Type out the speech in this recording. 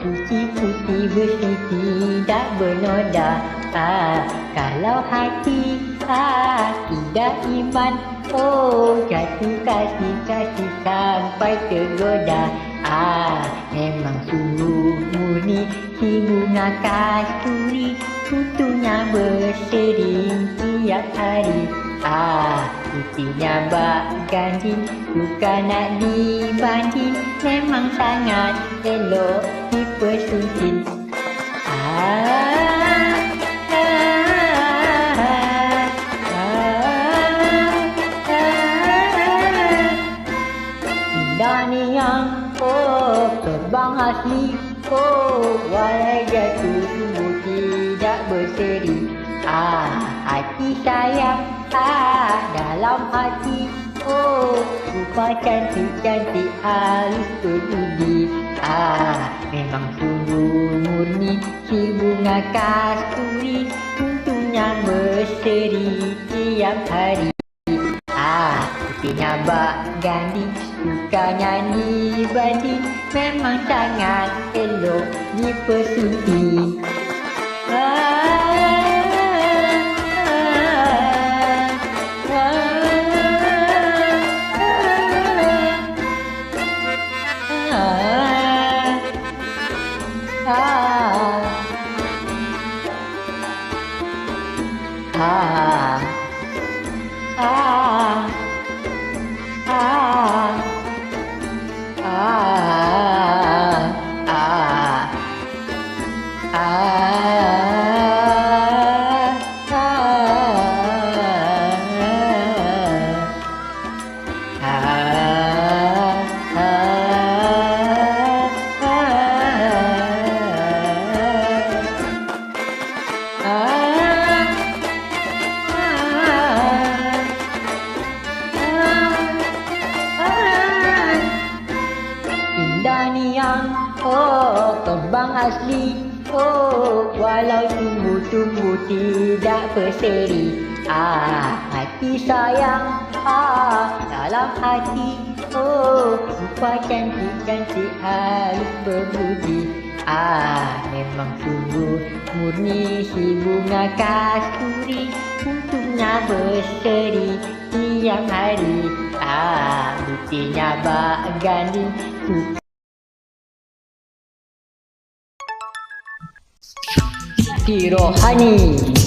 Suci putih bersih tidak bernoda ah, Kalau hati ah, tidak iman. Oh jatuh kasih kasih sampai tergoda. Ah, Memang sungguh murni si bunga kasturi Kutunya berseri tiap hari. Ah, putihnya bak ganjil Bukan nak dibanding Memang sangat elok dipersunting Ah, ah, ah, ni yang oh terbang asli. Oh Walau jatuh sungguh tidak berseri. Ah hati sayang ah dalam hati. Oh Rupa cantik-cantik halus berbudi Ah memang sungguh murni si bunga kasturi Untungnya berseri tiap hari. Ah, putihnya bak ganding Suka nyanyi banding Memang sangat elok dipersunting ah, ah, yang oh kembang asli. Oh walau tumbuh-tumbuh tidak berseri. Ah hati sayang. Ah dalam hati. Oh rupa cantik-cantik halus berbudi. Ah memang sungguh murni si bunga kasturi untungnya berseri tiap hari. Ah buktinya bak ganding ティーロハニー。